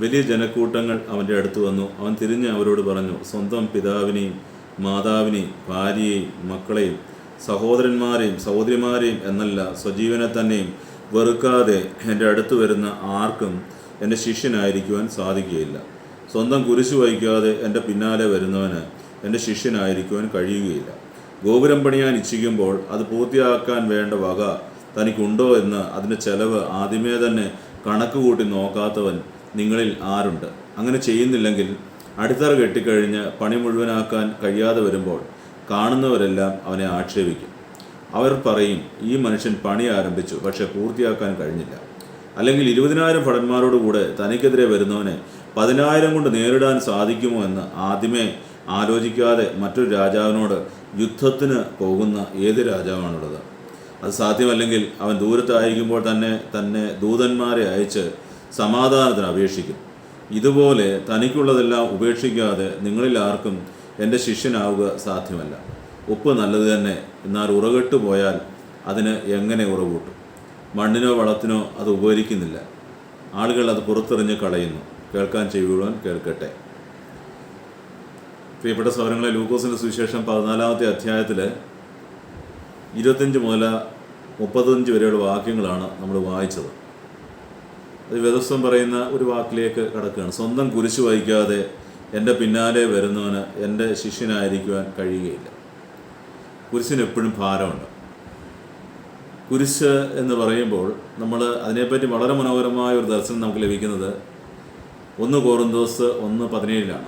വലിയ ജനക്കൂട്ടങ്ങൾ അവന്റെ അടുത്ത് വന്നു. അവൻ തിരിഞ്ഞ് അവരോട് പറഞ്ഞു സ്വന്തം പിതാവിനെയും മാതാവിനെയും ഭാര്യയെയും മക്കളെയും സഹോദരന്മാരെയും സഹോദരിമാരെയും എന്നല്ല സ്വജീവനെ തന്നെയും വെറുക്കാതെ എന്റെ അടുത്ത് വരുന്ന ആർക്കും എന്റെ ശിഷ്യനായിരിക്കുവാൻ സാധിക്കുകയില്ല. സ്വന്തം കുരിശു വഹിക്കാതെ എന്റെ പിന്നാലെ വരുന്നവന് എന്റെ ശിഷ്യനായിരിക്കുവാൻ കഴിയുകയില്ല. ഗോപുരം പണിയാൻ ഇച്ഛിക്കുമ്പോൾ അത് പൂർത്തിയാക്കാൻ വേണ്ട വക തനിക്കുണ്ടോ എന്ന് അതിന്റെ ചെലവ് ആദ്യമേ തന്നെ കണക്ക് കൂട്ടി നോക്കാത്തവൻ നിങ്ങളിൽ ആരുണ്ട്? അങ്ങനെ ചെയ്യുന്നില്ലെങ്കിൽ അടിത്തറ കെട്ടിക്കഴിഞ്ഞ് പണി മുഴുവനാക്കാൻ കഴിയാതെ വരുമ്പോൾ കാണുന്നവരെല്ലാം അവനെ ആക്ഷേപിക്കും. അവർ പറയും ഈ മനുഷ്യൻ പണി ആരംഭിച്ചു പക്ഷെ പൂർത്തിയാക്കാൻ കഴിഞ്ഞില്ല. അല്ലെങ്കിൽ ഇരുപതിനായിരം ഭടന്മാരോടുകൂടെ തനിക്കെതിരെ വരുന്നവനെ പതിനായിരം കൊണ്ട് നേരിടാൻ സാധിക്കുമോ എന്ന് ആദ്യമേ ആലോചിക്കാതെ മറ്റൊരു രാജാവിനോട് യുദ്ധത്തിന് പോകുന്ന ഏത് രാജാവാണുള്ളത്? അത് സാധ്യമല്ലെങ്കിൽ അവൻ ദൂരത്തായിരിക്കുമ്പോൾ തന്നെ തന്നെ ദൂതന്മാരെ അയച്ച് സമാധാനത്തിന് അപേക്ഷിക്കും. ഇതുപോലെ തനിക്കുള്ളതെല്ലാം ഉപേക്ഷിക്കാതെ നിങ്ങളിൽ ആർക്കും എന്റെ ശിഷ്യനാവുക സാധ്യമല്ല. ഉപ്പ് നല്ലത് തന്നെ എന്നാൽ ഉറകെട്ട് പോയാൽ അതിന് എങ്ങനെ ഉറകൂട്ടും മണ്ണിനോ വളത്തിനോ അത് ഉപകരിക്കുന്നില്ല. ആളുകൾ അത് പുറത്തെറിഞ്ഞ് കളയുന്നു. കേൾക്കാൻ ചെയ്യുവാൻ കേൾക്കട്ടെ. പ്രിയപ്പെട്ട സൗരങ്ങളെ ലൂക്കോസിന്റെ സുവിശേഷം പതിനാലാമത്തെ അധ്യായത്തിൽ ഇരുപത്തഞ്ച് മുതൽ മുപ്പത്തഞ്ച് വരെയുള്ള വാക്യങ്ങളാണ് നമ്മൾ വായിച്ചത്. വേദസ്വം പറയുന്ന ഒരു വാക്കിലേക്ക് കടക്കുകയാണ്. സ്വന്തം കുരിശ് വഹിക്കാതെ എന്റെ പിന്നാലെ വരുന്നവന് എന്റെ ശിഷ്യനായിരിക്കുവാൻ കഴിയുകയില്ല. കുരിശിന് എപ്പോഴും ഭാരമുണ്ട്. കുരിശ് എന്ന് പറയുമ്പോൾ നമ്മൾ അതിനെപ്പറ്റി വളരെ മനോഹരമായ ഒരു ദർശനം നമുക്ക് ലഭിക്കുന്നത് ഒന്ന് കോറുന്തോസ് ഒന്ന് പതിനേഴിലാണ്.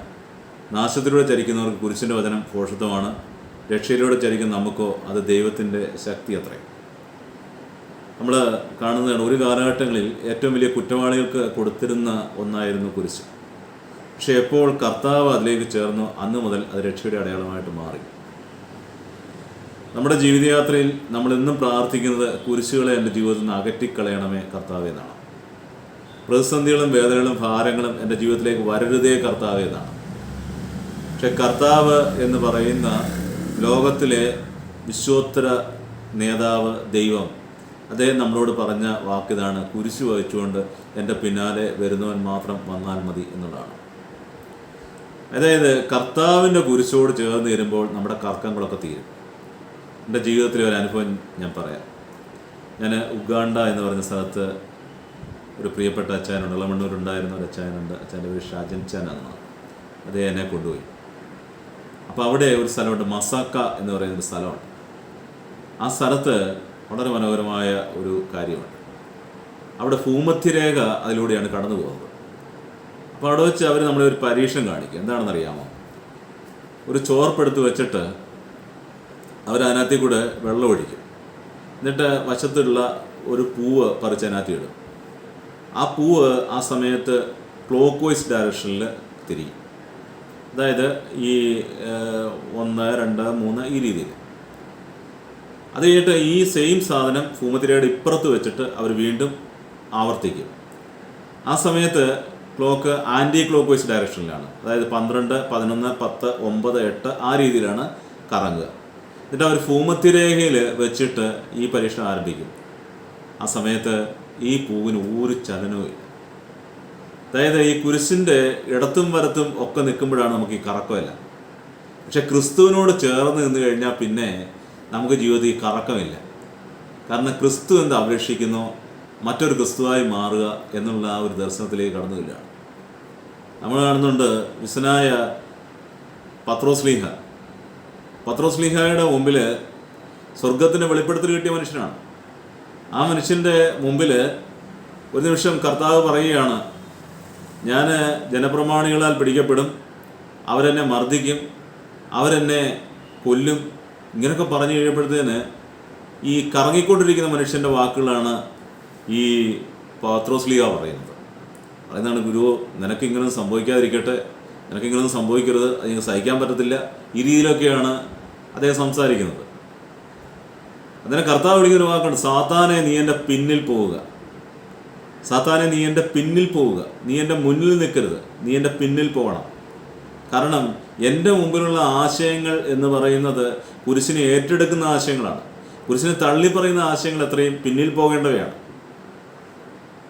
നാശത്തിലൂടെ ചരിക്കുന്നവർക്ക് കുരിശിന്റെ വചനം ഭോഷത്വമാണ് രക്ഷയിലൂടെ ചരിക്കുന്ന നമുക്കോ അത് ദൈവത്തിന്റെ ശക്തി അത്രേ നമ്മൾ കാണുന്നതാണ് ഒരു കാലഘട്ടങ്ങളിൽ ഏറ്റവും വലിയ കുറ്റവാളികൾക്ക് കൊടുത്തിരുന്ന ഒന്നായിരുന്നു കുരിശ്. പക്ഷേ എപ്പോൾ കർത്താവ് അതിലേക്ക് ചേർന്നു അന്ന് മുതൽ അത് രക്ഷയുടെ അടയാളമായിട്ട് മാറി. നമ്മുടെ ജീവിതയാത്രയിൽ നമ്മൾ എന്നും പ്രാർത്ഥിക്കുന്നത് കുരിശുകളെ എന്റെ ജീവിതത്തിൽ നിന്ന് അകറ്റിക്കളയണമേ കർത്താവ് എന്നാണ്. പ്രതിസന്ധികളും വേദനകളും ഭാരങ്ങളും എന്റെ ജീവിതത്തിലേക്ക് വരരുതേ കർത്താവ് എന്നാണ്. പക്ഷെ കർത്താവ് എന്ന് പറയുന്ന ലോകത്തിലെ വിശ്വോത്തര നേതാവ് ദൈവം അദ്ദേഹം നമ്മളോട് പറഞ്ഞ വാക്കിതാണ് കുരിശു വഹിച്ചുകൊണ്ട് എന്റെ പിന്നാലെ വരുന്നവൻ മാത്രം വന്നാൽ മതി എന്നുള്ളതാണ്. അതായത് കർത്താവിന്റെ കുരിശോട് ചേർന്ന് വരുമ്പോൾ നമ്മുടെ കർക്കങ്ങളൊക്കെ തീരും. എന്റെ ജീവിതത്തിലെ ഒരു അനുഭവം ഞാൻ പറയാം. ഞാൻ ഉഗാണ്ട എന്ന് പറഞ്ഞ സ്ഥലത്ത് ഒരു പ്രിയപ്പെട്ട അച്ചായനുണ്ട് ഇളമണ്ണൂരുണ്ടായിരുന്ന ഒരു അച്ചായനുണ്ട് അച്ചായന്റെ പേര് ഷാജൻ ചാൻ അദ്ദേഹം എന്നെ കൊണ്ടുപോയി. അപ്പോൾ അവിടെ ഒരു സ്ഥലമുണ്ട് മസാക്ക എന്ന് പറയുന്ന ഒരു സ്ഥലമുണ്ട്. ആ സ്ഥലത്ത് വളരെ മനോഹരമായ ഒരു കാര്യമാണ് അവിടെ ഭൂമധ്യരേഖ അതിലൂടെയാണ് കടന്നു പോകുന്നത്. അപ്പോൾ അവിടെ വെച്ച് അവർ നമ്മളെ ഒരു പരീക്ഷണം കാണിക്കും. എന്താണെന്നറിയാമോ? ഒരു ചോർപ്പെടുത്ത് വെച്ചിട്ട് അവർ അതിനകത്തിൽ കൂടെ വെള്ളം ഒഴിക്കും. എന്നിട്ട് വശത്തുള്ള ഒരു പൂവ് പറിച്ച് അതിനകത്ത് ഇടും. ആ പൂവ് ആ സമയത്ത് ക്ലോക്ക് വൈസ് ഡയറക്ഷനിൽ തിരിയും. അതായത് ഈ ഒന്ന് രണ്ട് മൂന്ന് ഈ രീതിയിൽ അത് കഴിഞ്ഞിട്ട് ഈ സെയിം സാധനം ഭൂമത്തിരയുടെ ഇപ്പുറത്ത് വെച്ചിട്ട് അവർ വീണ്ടും ആവർത്തിക്കും. ആ സമയത്ത് ക്ലോക്ക് ആന്റി ക്ലോക്ക് വൈസ് ഡയറക്ഷനിലാണ് അതായത് പന്ത്രണ്ട് പതിനൊന്ന് പത്ത് ഒമ്പത് എട്ട് ആ രീതിയിലാണ് കറങ്ങുക. എന്നിട്ട് അവർ ഭൂമത്തിരേഖയിൽ വെച്ചിട്ട് ഈ പരീക്ഷണം ആരംഭിക്കും. ആ സമയത്ത് ഈ പൂവിന് ഒരു ചലനവും അതായത് ഈ കുരിശിന്റെ ഇടത്തും വലത്തും ഒക്കെ നിൽക്കുമ്പോഴാണ് നമുക്ക് ഈ കറക്കമില്ല. പക്ഷെ ക്രിസ്തുവിനോട് ചേർന്ന് നിന്ന് കഴിഞ്ഞാൽ പിന്നെ നമുക്ക് ജീവിതത്തിൽ കറക്കമില്ല. കാരണം ക്രിസ്തു എന്ത് അപേക്ഷിക്കുന്നോ? മറ്റൊരു ക്രിസ്തുവായി മാറുക എന്നുള്ള ആ ഒരു ദർശനത്തിലേക്ക് കടന്നു കടന്നുകയാണ് നമ്മൾ കാണുന്നുണ്ട് വിശനായ പത്രോസ്ലീഹ പത്രോസ്ലീഹയുടെ മുമ്പിൽ സ്വർഗത്തിന്റെ വെളിപ്പെടുത്തൽ കിട്ടിയ മനുഷ്യനാണ്. ആ മനുഷ്യന്റെ മുമ്പിൽ ഒരു നിമിഷം കർത്താവ് പറയുകയാണ് ഞാൻ ജനപ്രമാണികളാൽ പിടിക്കപ്പെടും. അവരെന്നെ മർദ്ദിക്കും. അവരെന്നെ കൊല്ലും. ഇങ്ങനെയൊക്കെ പറഞ്ഞു കഴിയുമ്പോഴത്തേന് ഈ കറങ്ങിക്കൊണ്ടിരിക്കുന്ന മനുഷ്യന്റെ വാക്കുകളാണ് ഈ പാത്രോസ്ലിയ പറയുന്നത്. പറയുന്നതാണ് ഗുരു നിനക്കിങ്ങനെ സംഭവിക്കാതിരിക്കട്ടെ. നിനക്കിങ്ങനെ സംഭവിക്കരുത്. അത് ഞങ്ങൾക്ക് സഹിക്കാൻ പറ്റത്തില്ല. ഈ രീതിയിലൊക്കെയാണ് അദ്ദേഹം സംസാരിക്കുന്നത്. അതിനെ കർത്താവ് വിളിക്കുന്ന ഒരു വാക്കുണ്ട് സാത്താനെ നീ എന്റെ പിന്നിൽ പോവുക. സാത്താനെ നീ എന്റെ പിന്നിൽ പോവുക. നീ എന്റെ മുന്നിൽ നിൽക്കരുത്. നീ എന്റെ പിന്നിൽ പോകണം കാരണം എന്റെ മുമ്പിലുള്ള ആശയങ്ങൾ എന്ന് പറയുന്നത് കുരിശിനെ ഏറ്റെടുക്കുന്ന ആശയങ്ങളാണ്. കുരിശിനെ തള്ളി പറയുന്ന ആശയങ്ങൾ എത്രയും പിന്നിൽ പോകേണ്ടവയാണ്.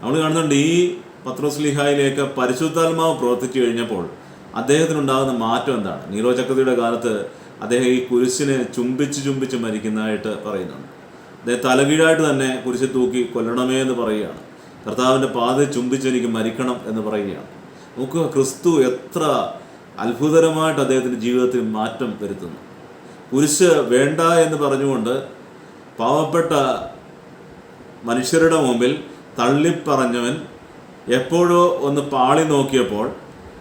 നമ്മൾ കാണുന്നുണ്ട് ഈ പത്രോസ്ലിഹായിലേക്ക് പരിശുദ്ധാത്മാവ് പ്രവർത്തിച്ചു കഴിഞ്ഞപ്പോൾ അദ്ദേഹത്തിനുണ്ടാകുന്ന മാറ്റം എന്താണ്? നീരോ ചക്രതിയുടെ കാലത്ത് അദ്ദേഹം ഈ കുരിശിനെ ചുംബിച്ച് ചുംബിച്ച് മരിക്കുന്നതായിട്ട് പറയുന്നുണ്ട്. അദ്ദേഹം തലകീഴായിട്ട് തന്നെ കുരിശ് തൂക്കി കൊല്ലണമേ എന്ന് പറയുകയാണ്. കർത്താവിന്റെ പാത ചുംബിച്ച് എനിക്ക് മരിക്കണം എന്ന് പറയുകയാണ്. നമുക്ക് ക്രിസ്തു എത്ര അത്ഭുതകരമായിട്ട് അദ്ദേഹത്തിന്റെ ജീവിതത്തിൽ മാറ്റം വരുത്തുന്നു. കുരിശ് വേണ്ട എന്ന് പറഞ്ഞുകൊണ്ട് പാവപ്പെട്ട മനുഷ്യരുടെ മുമ്പിൽ തള്ളിപ്പറഞ്ഞവൻ എപ്പോഴോ ഒന്ന് പാളി നോക്കിയപ്പോൾ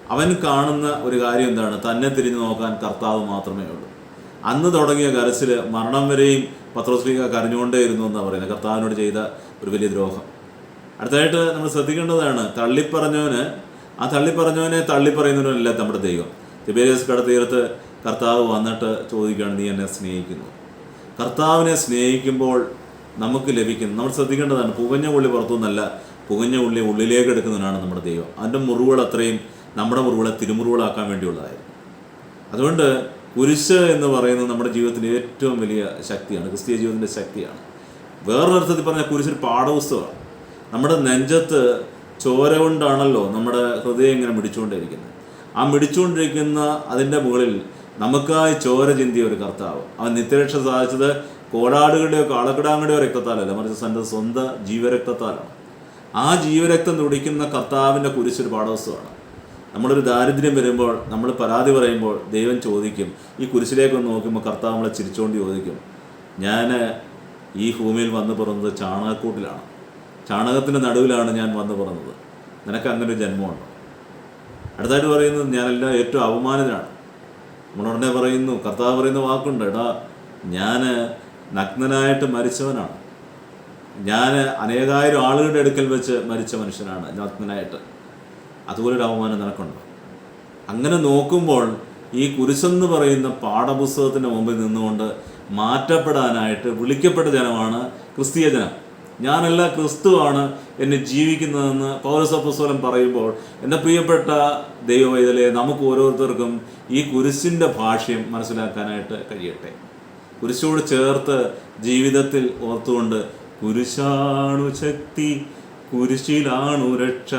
അവൻ കാണുന്ന ഒരു കാര്യം എന്താണ്? തന്നെ തിരിഞ്ഞു നോക്കാൻ കർത്താവ് മാത്രമേ ഉള്ളൂ. അന്ന് തുടങ്ങിയ കരച്ചിൽ മരണം വരെയും പത്രോസ്ലിക കരഞ്ഞുകൊണ്ടേയിരുന്നു എന്നാണ് പറയുന്നത്. കർത്താവിനോട് ചെയ്ത ഒരു വലിയ ദ്രോഹം. അടുത്തായിട്ട് നമ്മൾ ശ്രദ്ധിക്കേണ്ടതാണ് തള്ളിപ്പറഞ്ഞവന് ആ തള്ളിപ്പറഞ്ഞവനെ തള്ളിപ്പറയുന്നവനല്ല നമ്മുടെ ദൈവം. തിബേരിയസ് കടത്തീരത്ത് കർത്താവ് വന്നിട്ട് ചോദിക്കുകയാണ് നീ എന്നെ സ്നേഹിക്കുന്നു. കർത്താവിനെ സ്നേഹിക്കുമ്പോൾ നമുക്ക് ലഭിക്കുന്നു നമ്മൾ ശ്രദ്ധിക്കേണ്ടതാണ് പുകഞ്ഞ ഉള്ളി പുറത്തുനിന്നല്ല പുകഞ്ഞ ഉള്ളി ഉള്ളിലേക്ക് എടുക്കുന്നതിനാണ് നമ്മുടെ ദൈവം. അതിന്റെ മുറിവുകൾ അത്രയും നമ്മുടെ മുറിവുകളെ തിരുമുറിവുകളാക്കാൻ വേണ്ടിയുള്ളതായിരുന്നു. അതുകൊണ്ട് കുരിശ് എന്ന് പറയുന്നത് നമ്മുടെ ജീവിതത്തിന്റെ ഏറ്റവും വലിയ ശക്തിയാണ് ക്രിസ്തീയ ജീവിതത്തിന്റെ ശക്തിയാണ്. വേറൊരർത്ഥത്തിൽ പറഞ്ഞാൽ കുരിശൊരു പാഠപുസ്തകമാണ്. നമ്മുടെ നെഞ്ചത്ത് ചോര കൊണ്ടാണല്ലോ നമ്മുടെ ഹൃദയം ഇങ്ങനെ മിടിച്ചുകൊണ്ടിരിക്കുന്നത്. ആ മിടിച്ചുകൊണ്ടിരിക്കുന്ന അതിന്റെ മുകളിൽ നമുക്കായി ചോര ചിന്തിയ ഒരു കർത്താവ്. അവൻ നിത്യരക്ഷ സാധിച്ചത് കോടാടുകളുടെയോ കാളക്കിടാങ്ങളുടെയോ രക്തത്താലല്ല മറിച്ച് തന്റെ സ്വന്തം ജീവരക്തത്താലാണ്. ആ ജീവരക്തം തുടിക്കുന്ന കർത്താവിന്റെ കുരിശൊരു പാഠവസ്തുവാണ്. നമ്മളൊരു ദാരിദ്ര്യം വരുമ്പോൾ നമ്മൾ പരാതി പറയുമ്പോൾ ദൈവം ചോദിക്കും ഈ കുരിശിലേക്കൊന്ന് നോക്കുമ്പോൾ കർത്താവ് നമ്മളെ ചിരിച്ചുകൊണ്ട് ചോദിക്കും ഞാൻ ഈ ഭൂമിയിൽ വന്നു പിറന്നത് ചാണകക്കൂട്ടിലാണ്. ചാണകത്തിന്റെ നടുവിലാണ് ഞാൻ വന്നു പറഞ്ഞത്. നിനക്ക് അങ്ങനെ ജന്മമുണ്ടോ? അടുത്തായിട്ട് പറയുന്നത് ഞാനെല്ലാം ഏറ്റവും അപമാനിതനാണ്. നമ്മളുടനെ പറയുന്നു കർത്താവ് പറയുന്ന വാക്കുണ്ട് എടാ ഞാൻ നഗ്നനായിട്ട് മരിച്ചവനാണ്. ഞാൻ അനേകായിരം ആളുകളുടെ അടുക്കൽ വെച്ച് മരിച്ച മനുഷ്യനാണ് നഗ്നനായിട്ട്. അതുപോലൊരു അപമാനം നിനക്കുണ്ടോ? അങ്ങനെ നോക്കുമ്പോൾ ഈ കുരിശെന്ന് പറയുന്ന പാഠപുസ്തകത്തിന്റെ മുമ്പിൽ നിന്നുകൊണ്ട് മാറ്റപ്പെടാനായിട്ട് വിളിക്കപ്പെട്ട ജനമാണ് ക്രിസ്തീയ ജനം. ഞാനല്ല ക്രിസ്തുവാണ് എന്നെ ജീവിക്കുന്നതെന്ന് പൗരസപ്പസ്വലം പറയുമ്പോൾ എന്റെ പ്രിയപ്പെട്ട ദൈവവൈതലെ നമുക്ക് ഓരോരുത്തർക്കും ഈ കുരിശിന്റെ ഭാഷ്യം മനസ്സിലാക്കാനായിട്ട് കഴിയട്ടെ. കുരിശോട് ചേർത്ത് ജീവിതത്തിൽ ഓർത്തുകൊണ്ട് കുരിശാണു ശക്തി കുരിശിലാണു രക്ഷ.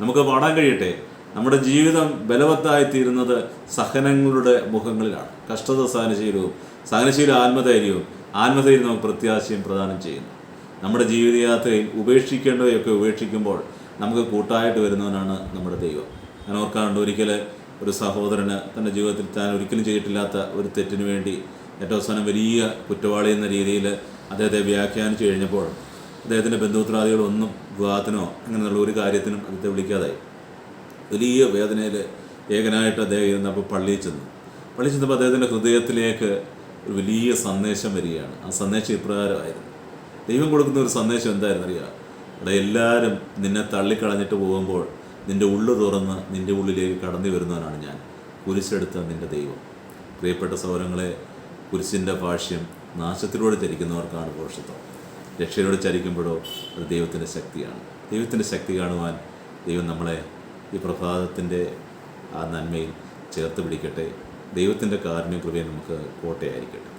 നമുക്ക് പാടാൻ കഴിയട്ടെ. നമ്മുടെ ജീവിതം ബലവത്തായി തീരുന്നത് സഹനങ്ങളുടെ മുഖങ്ങളിലാണ്. കഷ്ടത സഹനശീലവും സഹനശീല ആത്മധൈര്യവും ആത്മധൈര്യം നമുക്ക് പ്രത്യാശയും പ്രദാനം ചെയ്യുന്നു. നമ്മുടെ ജീവിതയാത്രയിൽ ഉപേക്ഷിക്കേണ്ടവയൊക്കെ ഉപേക്ഷിക്കുമ്പോൾ നമുക്ക് കൂട്ടായിട്ട് വരുന്നവനാണ് നമ്മുടെ ദൈവം. ഞാൻ ഓർക്കാറുണ്ട് ഒരിക്കൽ ഒരു സഹോദരന് തന്റെ ജീവിതത്തിൽ താൻ ഒരിക്കലും ചെയ്തിട്ടില്ലാത്ത ഒരു തെറ്റിന് വേണ്ടി ഏറ്റവും അവസാനം വലിയ കുറ്റവാളി എന്ന രീതിയിൽ അദ്ദേഹത്തെ വ്യാഖ്യാനിച്ചു കഴിഞ്ഞപ്പോൾ അദ്ദേഹത്തിന്റെ ബന്ധുത്രാദികളൊന്നും വിവാഹത്തിനോ അങ്ങനെയുള്ള ഒരു കാര്യത്തിനും അദ്ദേഹത്തെ വിളിക്കാതായി. വലിയ വേദനയിൽ ഏകനായിട്ട് അദ്ദേഹം ഇരുന്നപ്പോൾ പള്ളിയിൽ ചെന്നു. പള്ളിയിൽ ചെന്നപ്പോൾ അദ്ദേഹത്തിന്റെ ഹൃദയത്തിലേക്ക് ഒരു വലിയ സന്ദേശം വരികയാണ്. ആ സന്ദേശം ഇപ്രകാരമായിരുന്നു. ദൈവം കൊടുക്കുന്ന ഒരു സന്ദേശം എന്തായിരുന്നു അറിയാം? അവിടെ എല്ലാവരും നിന്നെ തള്ളിക്കളഞ്ഞിട്ട് പോകുമ്പോൾ നിന്റെ ഉള്ളു തുറന്ന് നിന്റെ ഉള്ളിലേക്ക് കടന്നു വരുന്നവനാണ് ഞാൻ. കുരിശെടുത്ത നിന്റെ ദൈവം. പ്രിയപ്പെട്ട സൗരങ്ങളെ കുരിശിന്റെ ഭാഷ്യം നാശത്തിലൂടെ ചരിക്കുന്നവർക്കാണ് പോഷത്വം. രക്ഷയിലൂടെ ചരിക്കുമ്പോഴോ അത് ദൈവത്തിന്റെ ശക്തിയാണ്. ദൈവത്തിന്റെ ശക്തി കാണുവാൻ ദൈവം നമ്മളെ ഈ പ്രഭാതത്തിന്റെ ആ നന്മയിൽ ചേർത്ത് പിടിക്കട്ടെ. ദൈവത്തിന്റെ കാരുണ്യ കൃപയെ നമുക്ക് കോട്ടയായിരിക്കട്ടെ.